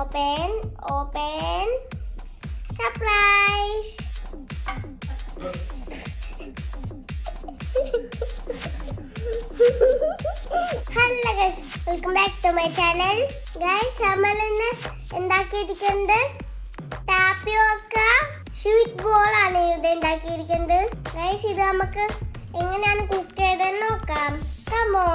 Open open. Surprise! Hello guys welcome back to my channel guys നമ്മൾ ഇന്ന് ഉണ്ടാക്കിയിരിക്കുന്നത് tapioca sheet ball ആണ് ഇത് ഉണ്ടാക്കിയിരിക്കുന്നത്. ഗൈസ് ഇത് നമുക്ക് എങ്ങനെയാണ് കുക്ക് ചെയ്തെന്ന് നോക്കാം. കമോ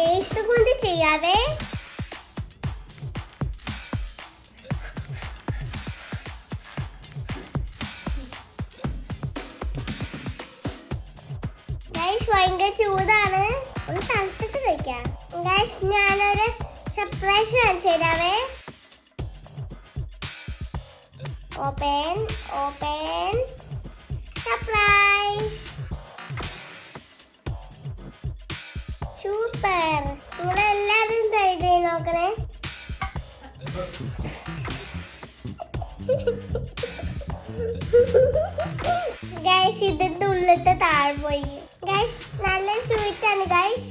ടേസ്റ്റ് കൊണ്ട് ചെയ്യാതെ ഗൈസ് ഭയങ്കര ചൂടാണ്. ഒന്ന് തണുത്തിട്ട് കഴിക്കാം. ഞാനൊരു സർപ്രൈസ് കാണിച്ചു ഓപ്പൺ ഓപ്പൺ സർപ്രൈസ് സൂപ്പർ നിങ്ങൾ എല്ലാവരും ചെയ്ത് നോക്കണേ. ഗൈസ് ഇതിന്റെ ഉള്ളിട്ട് താഴെ പോയി. ഗൈസ് നല്ല സ്വീറ്റ് ആണ് ഗൈസ്